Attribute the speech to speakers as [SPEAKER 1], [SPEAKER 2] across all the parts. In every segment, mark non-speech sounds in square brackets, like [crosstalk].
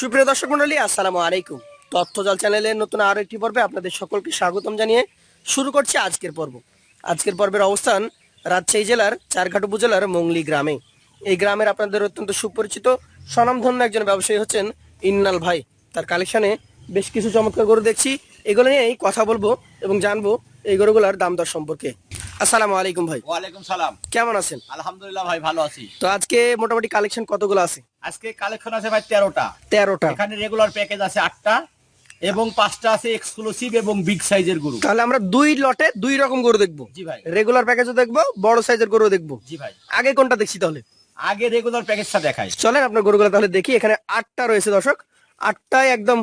[SPEAKER 1] সুপ্রিয় দর্শক মন্ডলী, আসসালামু আলাইকুম। তথ্যজল চ্যানেলের নতুন আরও একটি পর্বে আপনাদের সকলকে স্বাগতম জানিয়ে শুরু করছি আজকের পর্ব। আজকের পর্বের অবস্থান রাজশাহী জেলার চারঘাট উপজেলার মংলি গ্রামে। এই গ্রামের আপনাদের অত্যন্ত সুপরিচিত, স্বনামধন্য একজন ব্যবসায়ী হচ্ছেন ইন্নাল ভাই। তার কালেকশনে বেশ কিছু চমৎকার গরু দেখছি। এগুলো নিয়েই কথা বলব এবং জানব এই গরুগুলোর দাম দর সম্পর্কে। আসসালামু আলাইকুম ভাই।
[SPEAKER 2] ওয়ালাইকুম সালাম।
[SPEAKER 1] কেমন আছেন?
[SPEAKER 2] আলহামদুলিল্লাহ ভাই ভালো আছি।
[SPEAKER 1] তো আজকে মোটামুটি কালেকশন কতগুলো আছে?
[SPEAKER 2] আজকে কালেকশন আছে ভাই তেরোটা।
[SPEAKER 1] তেরোটা।
[SPEAKER 2] এখানে রেগুলার প্যাকেজ আছে আটটা এবং পাঁচটা আছে এক্সক্লুসিভ এবং বিগ সাইজের গরু।
[SPEAKER 1] তাহলে আমরা দুই লটে দুই রকম গরু দেখব।
[SPEAKER 2] জি ভাই।
[SPEAKER 1] রেগুলার প্যাকেজও দেখব বড় সাইজের গরু দেখব।
[SPEAKER 2] জি ভাই।
[SPEAKER 1] আগে কোনটা দেখছি তাহলে?
[SPEAKER 2] আগে রেগুলার প্যাকেজটা দেখাই।
[SPEAKER 1] চলেন আপনার গরুগুলো তাহলে দেখি এখানে আটটা রয়েছে দর্শক। আটটায় একদম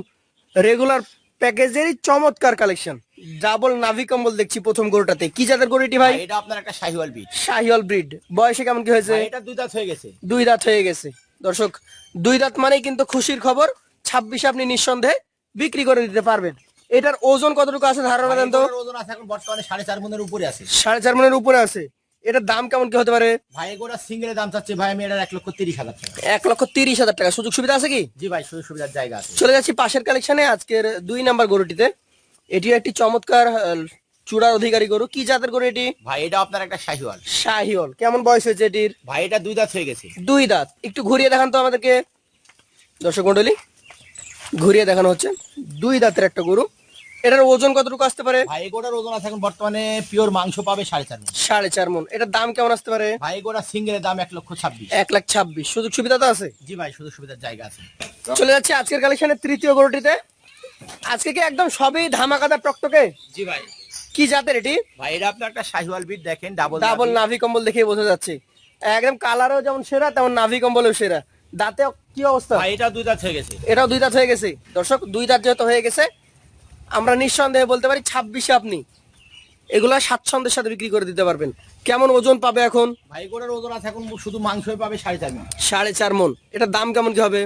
[SPEAKER 1] রেগুলার প্যাকেজেরই চমৎকার কালেকশন। ডাবল নাভি কম্বল দেখছি প্রথম গরুটাতে। কি জাতের গরু এটি ভাই
[SPEAKER 2] এটা আপনার একটা শাহিওয়াল বিট
[SPEAKER 1] শাহিওয়াল ব্রিড বয়সে কেমন কি হয়েছে?
[SPEAKER 2] এটা দুই দাঁত হয়ে গেছে।
[SPEAKER 1] দুই দাঁত হয়ে গেছে। দর্শক দুই দাঁত মানেই কিন্তু খুশির খবর। ছাব্বিশে আপনি নিঃসন্দেহে বিক্রি করে দিতে পারবেন। এটার ওজন কতটুকু আছে ধারণা দেন তো?
[SPEAKER 2] ওজন আছে এখন বর্তমানে সাড়ে চার মনের উপরে আছে।
[SPEAKER 1] সাড়ে চার মনের উপরে আছে। এটার দাম কেমন কি হতে পারে?
[SPEAKER 2] ভাই এগুলো সিঙ্গেলের দাম চাচ্ছে ভাই আমি এটার এক লক্ষ তিরিশ হাজার টাকা।
[SPEAKER 1] এক লক্ষ তিরিশ হাজার টাকা। সুযোগ সুবিধা আছে কি?
[SPEAKER 2] জি ভাই সুযোগ সুবিধার জায়গা আছে।
[SPEAKER 1] চলে যাচ্ছি পাশের কালেকশনে আজকের দুই নাম্বার গরুটিতে। এটিও একটি চমৎকার চূড়ার অধিকারী গরু। কি জাতের গরু এটি?
[SPEAKER 2] ভাই এটা আপনার একটা শাহিওয়াল।
[SPEAKER 1] শাহিওল কেমন বয়স হয়েছে এটির?
[SPEAKER 2] ভাই এটা দুই দাঁত হয়ে গেছে।
[SPEAKER 1] দুই দাঁত। একটু ঘুরিয়ে দেখান তো আমাদেরকে। দর্শক মন্ডলী ঘুরিয়ে দেখানো হচ্ছে। দুই দাঁতের একটা গরু। এটার ওজন কতটুকু আসতে পারে?
[SPEAKER 2] ভাই এগুলোর ওজন আছে এখন বর্তমানে পিওর মাংস পাবে সাড়ে চার মন।
[SPEAKER 1] সাড়ে চার মন। এটার দাম কেমন আসতে পারে?
[SPEAKER 2] ভাই এগুলো সিঙ্গেলের দাম এক লক্ষ ছাব্বিশ।
[SPEAKER 1] এক লাখ ছাব্বিশ। সুযোগ সুবিধা তো আছে?
[SPEAKER 2] জি ভাই সুযোগ সুবিধার জায়গা আছে।
[SPEAKER 1] চলে যাচ্ছে আজকের কালেকশনের তৃতীয় গরুটিতে। আজকে কি একদম সবই ধামাকাদার টকটকে?
[SPEAKER 2] জি ভাই।
[SPEAKER 1] কি জাতের এটি?
[SPEAKER 2] ভাই এটা আপনার একটা শাহিওয়াল বিট দেখেন ডাবল
[SPEAKER 1] ডাবল নাভি। কম্বল দেখে বোঝা যাচ্ছে। একদম কালারও যেমন সেরা তেমন নাভি কম্বলও সেরা। দাঁতে কি অবস্থা?
[SPEAKER 2] ভাই এটা দুই দাঁত হয়ে গেছে।
[SPEAKER 1] এটাও দুই দাঁত হয়ে গেছে। দর্শক দুই দাঁত যেহেতু হয়ে গেছে আমরা নিঃসন্দেহে বলতে পারি ছাব্বিশে আপনি। এগুলা স্বাচ্ছন্দ্যের সাথে বিক্রি করে দিতে পারবেন। কেমন ওজন পাবে এখন?
[SPEAKER 2] ভাই এগুলোর ওজন আছে এখন শুধু মাংসই পাবে সাড়ে চার মন।
[SPEAKER 1] সাড়ে চার মন। এটার দাম কেমন কি হবে?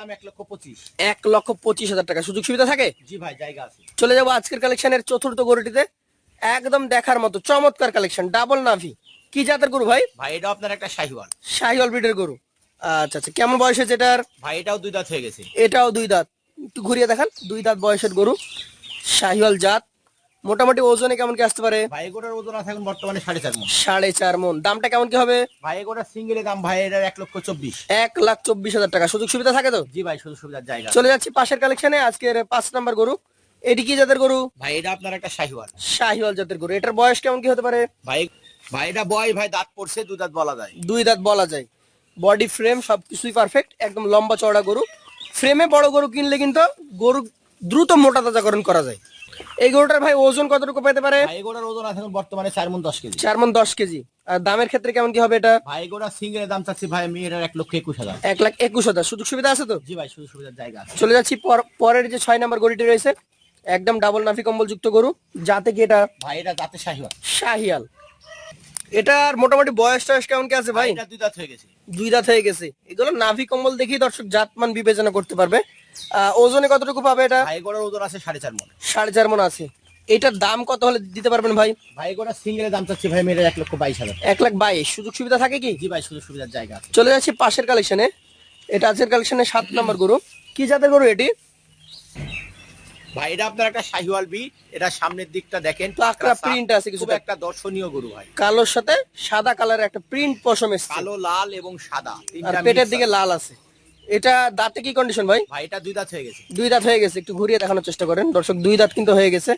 [SPEAKER 2] দাম এক লক্ষ পঁচিশ।
[SPEAKER 1] এক লক্ষ পঁচিশ হাজার টাকা। সুযোগ সুবিধা থাকে?
[SPEAKER 2] জি ভাই জায়গা আছে।
[SPEAKER 1] চলে যাব আজকের কালেকশনের চতুর্থ গরুটিতে। একদম দেখার মতো চমৎকার কালেকশন ডাবল নাভি। কি জাতের গরু ভাই?
[SPEAKER 2] ভাই এটা আপনার একটা শাহিওয়াল।
[SPEAKER 1] শাহিওয়াল ব্রিডের গরু। আচ্ছা আচ্ছা। কেমন বয়স হয়েছে এটার?
[SPEAKER 2] ভাই এটাও দুই দাঁত হয়ে গেছে।
[SPEAKER 1] এটাও দুই দাঁত। একটু ঘুরিয়ে দেখান। দুই দাঁত বয়সের গরু শাহিওয়াল জাত। মোটামুটি ওজনে কেমন কি আসতে পারে?
[SPEAKER 2] ভাই এগুলোর ওজন আছে এখন বর্তমানে সাড়ে চার মন।
[SPEAKER 1] সাড়ে চার মন। দামটা কেমন কি হবে?
[SPEAKER 2] ভাই সিঙ্গেলের দাম ভাই এটার এক লক্ষ চব্বিশ।
[SPEAKER 1] এক লাখ চব্বিশ হাজার টাকা। সুযোগ সুবিধা থাকে তো?
[SPEAKER 2] জি ভাই সুযোগ সুবিধার জায়গা
[SPEAKER 1] চলে যাচ্ছি পাশের কালেকশনে। আজকের পাঁচ নাম্বার গরু। এটি কি জাতের গরু?
[SPEAKER 2] ভাই এটা আপনার একটা শাহিওয়াল।
[SPEAKER 1] শাহিওয়াল জাতের গরু। এটার বয়স কেমন কি হতে পারে?
[SPEAKER 2] ভাই ভাই এটা বয় ভাই দাঁত পড়ছে দুই দাঁত বলা যায়।
[SPEAKER 1] দুই দাঁত বলা যায়। বডি ফ্রেম সবকিছুই পারফেক্ট। একদম লম্বা চওড়া গরু। ফ্রেমে বড় গরু কিনলে কিন্তু গরু দ্রুত মোটা তাজাকরণ করা যায়। এই গরুটার ভাই ওজন কতটুকু পেতে পারে?
[SPEAKER 2] ওজন আছে বর্তমানে চার মন দশ কেজি।
[SPEAKER 1] চার মন দশ কেজি। আর দামের ক্ষেত্রে কেমন কি হবে এটা?
[SPEAKER 2] ভাই এগুলো সিঙ্গেলের দাম চাচ্ছি ভাই আমি এটার এক লক্ষ একুশ হাজার।
[SPEAKER 1] এক লাখ একুশ হাজার। সুযোগ সুবিধা আছে তো?
[SPEAKER 2] জি ভাই সুযোগ সুবিধার জায়গা আছে।
[SPEAKER 1] চলে যাচ্ছি পর- পরের যে ছয় নম্বর গরুটি রয়েছে একদম ডাবল নাফি কম্বল যুক্ত গরু যাতে কি এটা?
[SPEAKER 2] ভাই এটা দাঁতে শাহিওয়াল।
[SPEAKER 1] শাহিয়াল এটার মোটামুটি বয়স টয়স কেমন কি আছে ভাই?
[SPEAKER 2] এটা দুই দাঁত হয়ে গেছে।
[SPEAKER 1] দুই দাঁত হয়ে গেছে। এগুলো নাভি কম্বল দেখি দর্শক জাতমান বিবেচনা করতে পারবে। ওজনে কতটুকু পাবে এটা?
[SPEAKER 2] ভাই এগুলোর ওজন আছে সাড়ে চার মন।
[SPEAKER 1] সাড়ে চার মন আছে। এটার দাম কত হলে দিতে পারবেন ভাই?
[SPEAKER 2] ভাই এগুলো সিঙ্গেলের দাম চাচ্ছি ভাই এটার এক লক্ষ বাইশ হাজার।
[SPEAKER 1] এক লাখ বাইশ। সুযোগ সুবিধা থাকে কি?
[SPEAKER 2] জি ভাই সুযোগ সুবিধার জায়গা
[SPEAKER 1] চলে যাচ্ছি পাশের কালেকশনে এটা আজকের কালেকশনে সাত [clears throat] নম্বর গরু। কি জাতের গরু এটি?
[SPEAKER 2] ভাই এটা আপনার একটা শাহিওয়াল বি এটা সামনের দিকটা দেখেন।
[SPEAKER 1] তো
[SPEAKER 2] একটা
[SPEAKER 1] প্রিন্ট আছে কিছু।
[SPEAKER 2] একটা দর্শনীয় গরু ভাই।
[SPEAKER 1] কালোর সাথে সাদা কালারের একটা প্রিন্ট পশম এসেছে।
[SPEAKER 2] কালো লাল এবং সাদা
[SPEAKER 1] আর পেটের দিকে লাল আছে। এটা দাঁতে কি কন্ডিশন ভাই?
[SPEAKER 2] ভাই এটা দুই দাঁত হয়ে গেছে।
[SPEAKER 1] দুই দাঁত হয়ে গেছে। একটু ঘুরিয়ে দেখানোর চেষ্টা করেন। দর্শক দুই দাঁত কিন্তু হয়ে গেছে।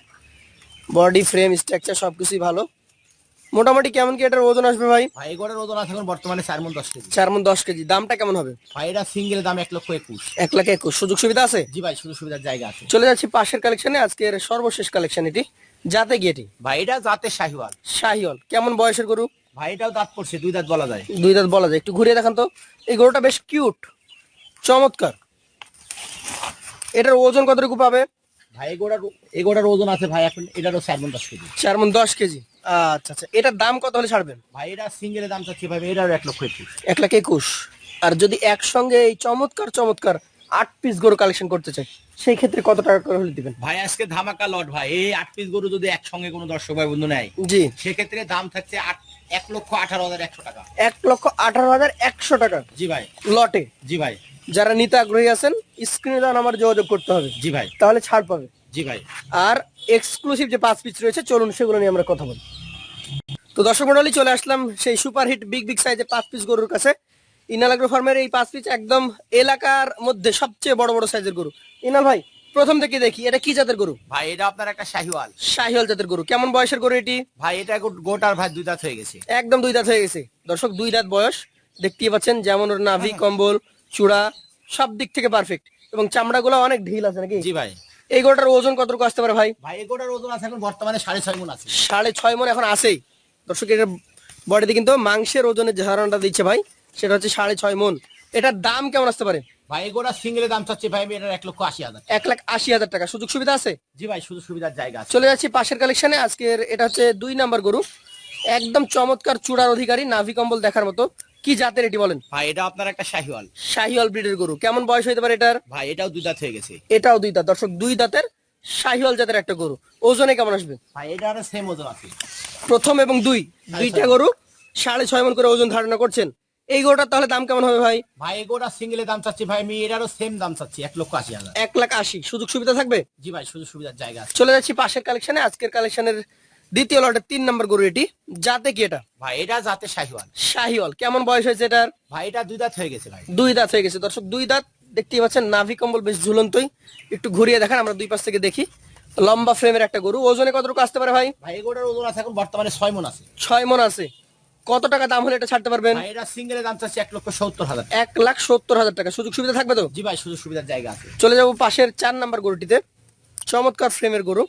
[SPEAKER 1] বডি ফ্রেম স্ট্রাকচার সবকিছুই ভালো। মোটামুটি কেমন কি এটার ওজন আসবে ভাই?
[SPEAKER 2] ভাই এগুলোর ওজন আছে এখন বর্তমানে চার মন দশ কেজি।
[SPEAKER 1] চার মন দশ কেজি। দামটা কেমন হবে?
[SPEAKER 2] ভাই এটা সিঙ্গেল দাম এক লক্ষ একুশ।
[SPEAKER 1] এক লাখ একুশ। সুযোগ সুবিধা আছে?
[SPEAKER 2] জি ভাই সুযোগ সুবিধার জায়গা আছে।
[SPEAKER 1] চলে যাচ্ছি পাশের কালেকশনে। আজকের সর্বশেষ কালেকশন এটি। যাতে গিয়ে এটি?
[SPEAKER 2] ভাই এটা জাতে শাহিওয়াল।
[SPEAKER 1] শাহিওল কেমন বয়সের গরু?
[SPEAKER 2] ভাই এটাও দাঁত পড়ছে দুই দাঁত বলা যায়।
[SPEAKER 1] দুই দাঁত বলা যায়। একটু ঘুরিয়ে দেখান তো। এই গরুটা বেশ কিউট চমৎকার। এটার ওজন কতটুকু পাবে?
[SPEAKER 2] ভাই এগোটার এগোটার ওজন আছে ভাই এখন এটারও চার মন দশ কেজি।
[SPEAKER 1] চার মন দশ কেজি। আচ্ছা আচ্ছা এটার দাম কত হলে ছাড়বেন?
[SPEAKER 2] ভাই এটা সিঙ্গেলের দাম চাচ্ছি ভাই এটারও এক লক্ষ একুশ।
[SPEAKER 1] এক লাখ একুশ। আর যদি একসঙ্গে এই চমৎকার চমৎকার আট পিস গরু কালেকশন করতে চাই সেই ক্ষেত্রে কত টাকা করে হলে দিবেন?
[SPEAKER 2] ভাই আজকে ধামাকা লট ভাই এই আট পিস গরু যদি একসঙ্গে কোনো দর্শক ভাই বন্ধু নেয়
[SPEAKER 1] জি।
[SPEAKER 2] সেক্ষেত্রে দাম থাকছে আট এক লক্ষ আঠারো হাজার একশো টাকা।
[SPEAKER 1] এক লক্ষ আঠারো হাজার একশো টাকা।
[SPEAKER 2] জি ভাই।
[SPEAKER 1] লটে
[SPEAKER 2] জি ভাই।
[SPEAKER 1] যারা নিতে আগ্রহী আছেন স্ক্রিনে দেওয়া আমার যোগাযোগ করতে হবে।
[SPEAKER 2] জি ভাই।
[SPEAKER 1] তাহলে ছাড় পাবে।
[SPEAKER 2] জি ভাই।
[SPEAKER 1] আর এক্সক্লুসিভ যে পাঁচ পিস রয়েছে চলুন সেগুলো নিয়ে আমরা কথা বলি। তো দর্শক মন্ডলী চলে আসলাম সেই সুপার হিট বিগ বিগ সাইজের পাঁচ পিস গরুর কাছে। ইনালাগ্রো ফার্মের এই পাঁচ পিস একদম এলাকার মধ্যে সবচেয়ে বড় বড় সাইজের গরু। ইনাল ভাই প্রথম থেকে দেখি এটা কি জাতের গরু?
[SPEAKER 2] ভাই এটা আপনার একটা শাহিওয়াল।
[SPEAKER 1] শাহিওয়াল জাতের গরু। কেমন বয়সের গরু এটি?
[SPEAKER 2] ভাই এটা গোটার ভাই দুই দাঁত হয়ে গেছে।
[SPEAKER 1] একদম দুই দাঁত হয়ে গেছে। দর্শক দুই দাঁত বয়স। দেখতেই পাচ্ছেন যেমন ওর নাভি [laughs] কম্বল চূড়া সব দিক থেকে পারফেক্ট এবং চামড়াগুলো অনেক ঢিল আছে নাকি?
[SPEAKER 2] জি ভাই।
[SPEAKER 1] এই গরুটার ওজন কতটুকু আসতে পারে ভাই?
[SPEAKER 2] ভাই এই গোটার ওজন আছে এখন বর্তমানে সাড়ে ছয় মন আছে।
[SPEAKER 1] সাড়ে ছয় মন এখন আছেই। দর্শক এটার বডিতে কিন্তু মাংসের ওজনের যে ধারণাটা দিচ্ছে ভাই সেটা হচ্ছে সাড়ে ছয় মন এটার দাম কেমন আসতে পারে?
[SPEAKER 2] ভাই গোটা সিঙ্গেলের দাম চাচ্ছি ভাই এটার এক লক্ষ আশি হাজার
[SPEAKER 1] এক লাখ আশি হাজার টাকা। সুযোগ সুবিধা আছে?
[SPEAKER 2] জি ভাই শুধু সুবিধার জায়গা আছে।
[SPEAKER 1] চলে যাচ্ছি পাশের কালেকশনে আজকের এটা হচ্ছে দুই নাম্বার গরু। একদম চমৎকার চূড়ার অধিকারী নাভি কম্বল দেখার মতো। কি জাতের এটি বলেন?
[SPEAKER 2] ভাই এটা আপনার একটা শাহিওয়াল।
[SPEAKER 1] শাহিওয়াল ব্রিডের গরু। কেমন বয়স হইতে পারে এটার?
[SPEAKER 2] ভাই এটাও দুই দাঁত হয়ে গেছে।
[SPEAKER 1] এটাও দুই দাঁত। দর্শক দুই দাঁতের শাহিওয়াল জাতের একটা গরু। ওজনে কেমন আসবে?
[SPEAKER 2] ভাই এটার সেম ওজন আছে।
[SPEAKER 1] প্রথম এবং দুই। দুইটা গরু সাড়ে ছয় মন করে ওজন ধারণা করছেন। এই গরুটার তাহলে দাম কেমন হবে ভাই?
[SPEAKER 2] ভাই এই গোটা সিঙ্গেলের দাম চাচ্ছি ভাই আমি এটারও সেম দাম চাচ্ছি এক লক্ষ আশি হাজার।
[SPEAKER 1] এক লাখ আশি। সুযোগ সুবিধা থাকবে?
[SPEAKER 2] জি ভাই সুযোগ সুবিধার জায়গা আছে।
[SPEAKER 1] চলে যাচ্ছি পাশের কালেকশনে আজকের কালেকশনের দ্বিতীয় লটের তিন নম্বর গরু এটি। যাতে কি এটা?
[SPEAKER 2] ভাই এটা যাতে শাহিওয়াল।
[SPEAKER 1] শাহিওয়াল। কেমন বয়স হয়েছে এটার?
[SPEAKER 2] ভাই এটা দুই দাঁত হয়ে গেছে ভাই।
[SPEAKER 1] দুই দাঁত হয়ে গেছে। দর্শক দুই দাঁত দেখতেই পাচ্ছেন নাভি কম্বল বেশ ঝুলন্তই। একটু ঘুরিয়ে দেখেন আমরা দুই পাশ থেকে দেখি। লম্বা ফ্রেমের একটা গরু। ওজনে কতটুকু আসতে পারে ভাই?
[SPEAKER 2] ভাই গোটার ওজন আছে এখন বর্তমানে ছয় মন আছে।
[SPEAKER 1] ছয় মন আছে। কত টাকা দাম হলে এটা ছাড়তে পারবেন?
[SPEAKER 2] ভাই এটা সিঙ্গেলের দাম চাচ্ছি এক লক্ষ সত্তর হাজার।
[SPEAKER 1] এক লাখ সত্তর হাজার টাকা। সুযোগ সুবিধা থাকবে তো?
[SPEAKER 2] জি ভাই সুযোগ সুবিধার জায়গা আছে।
[SPEAKER 1] চলে যাব পাশের চার নাম্বার গরুটিতে। চমৎকার ফ্রেমের গরু।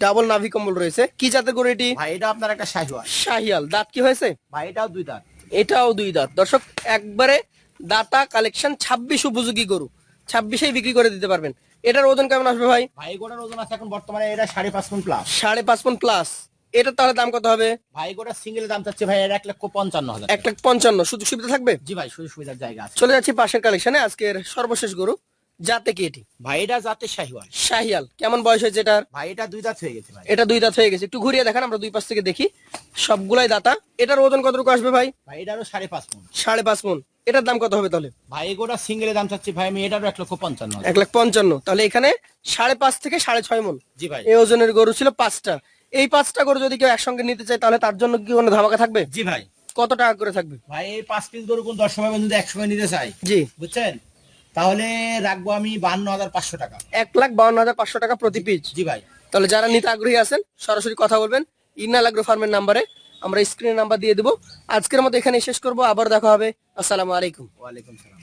[SPEAKER 1] ডাবল নাভি কম্বল রয়েছে। কি জাতের গরু এটি?
[SPEAKER 2] ভাই এটা আপনার একটা শাহিওয়াল।
[SPEAKER 1] শাহিয়াল দাঁত কি হয়েছে?
[SPEAKER 2] ভাই এটাও দুই দাঁত।
[SPEAKER 1] এটাও দুই দাঁত। দর্শক একবারে দাতা কালেকশন ছাব্বিশ উপযোগী গরু। ছাব্বিশেই বিক্রি করে দিতে পারবেন। এটার ওজন কেমন আসবে ভাই?
[SPEAKER 2] ভাই গোটার ওজন আছে এখন বর্তমানে এটা সাড়ে পাঁচ মন প্লাস
[SPEAKER 1] সাড়ে পাঁচ পন প্লাস এটার তাহলে দাম কত হবে?
[SPEAKER 2] ভাই এই গোটার সিঙ্গেলের দাম চাচ্ছে ভাই এর এক লক্ষ পঞ্চান্ন হাজার
[SPEAKER 1] এক লাখ পঞ্চান্ন। সুযোগ সুবিধা থাকবে?
[SPEAKER 2] জি ভাই সুযোগ সুবিধার জায়গা আছে।
[SPEAKER 1] চলে যাচ্ছি পাশের কালেকশনে আজকের সর্বশেষ গরু। যাতে কি এটি?
[SPEAKER 2] ভাই এটা যাতে শাহিওয়াল।
[SPEAKER 1] শাহিয়াল। কেমন বয়স হয়েছে এটার?
[SPEAKER 2] ভাই এটা দুই দাঁত হয়ে গেছে ভাই।
[SPEAKER 1] এটা দুই দাঁত হয়ে গেছে। একটু ঘুরিয়ে দেখান আমরা দুই পাশ থেকে দেখি। সবগুলাই দাতা। এটার ওজন কতটুকু আসবে ভাই?
[SPEAKER 2] ভাই এটারও সাড়ে পাঁচ মন।
[SPEAKER 1] সাড়ে পাঁচ মন। এটার দাম কত হবে তাহলে?
[SPEAKER 2] ভাই গোটা সিঙ্গেলের দাম চাচ্ছি। ভাই আমি এটারও এক লক্ষ পঞ্চান্ন
[SPEAKER 1] এক লাখ পঞ্চান্ন। তাহলে এখানে সাড়ে পাঁচ থেকে সাড়ে ছয় মন।
[SPEAKER 2] জি ভাই।
[SPEAKER 1] এই ওজনের গরু ছিল পাঁচটা। এই পাঁচটা গরু যদি কেউ একসঙ্গে নিতে চায় তাহলে তার জন্য কি কোনো ধামাকা থাকবে?
[SPEAKER 2] জি ভাই।
[SPEAKER 1] কত টাকা করে থাকবে?
[SPEAKER 2] ভাই এই পাঁচ পিস গরু কোন দশ সময় যদি একসময় নিতে চাই
[SPEAKER 1] জি।
[SPEAKER 2] বুঝছেন? তাহলে রাখব আমি বান্ন হাজার পাঁচশো টাকা।
[SPEAKER 1] এক লাখ বাউন্ন হাজার পাঁচশো টাকা প্রতি পিস
[SPEAKER 2] জি ভাই।
[SPEAKER 1] তাহলে যারা নিতে আগ্রহী আছেন সরাসরি কথা বলবেন। ইনাল আগ্রো ফার্মের নাম্বারে আমরা স্ক্রিনে নাম্বার দিয়ে দেবো। আজকের মতো এখানে শেষ করব। আবার দেখা হবে। আসসালামু আলাইকুম।
[SPEAKER 2] ওয়ালাইকুম সালাম।